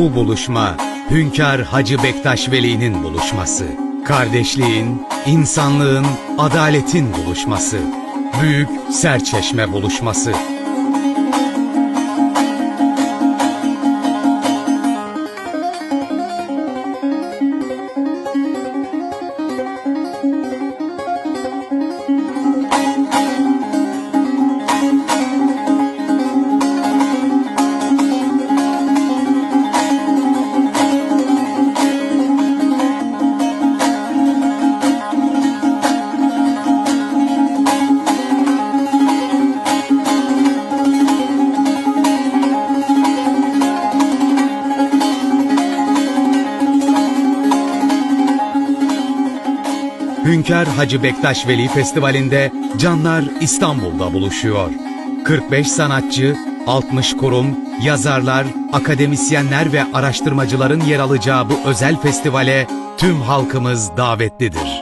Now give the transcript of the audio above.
Bu buluşma Hünkar Hacı Bektaş Veli'nin buluşması. Kardeşliğin, insanlığın, adaletin buluşması. Büyük Serçeşme buluşması. Hünkar Hacı Bektaş Veli Festivali'nde canlar İstanbul'da buluşuyor. 45 sanatçı, 60 kurum, yazarlar, akademisyenler ve araştırmacıların yer alacağı bu özel festivale tüm halkımız davetlidir.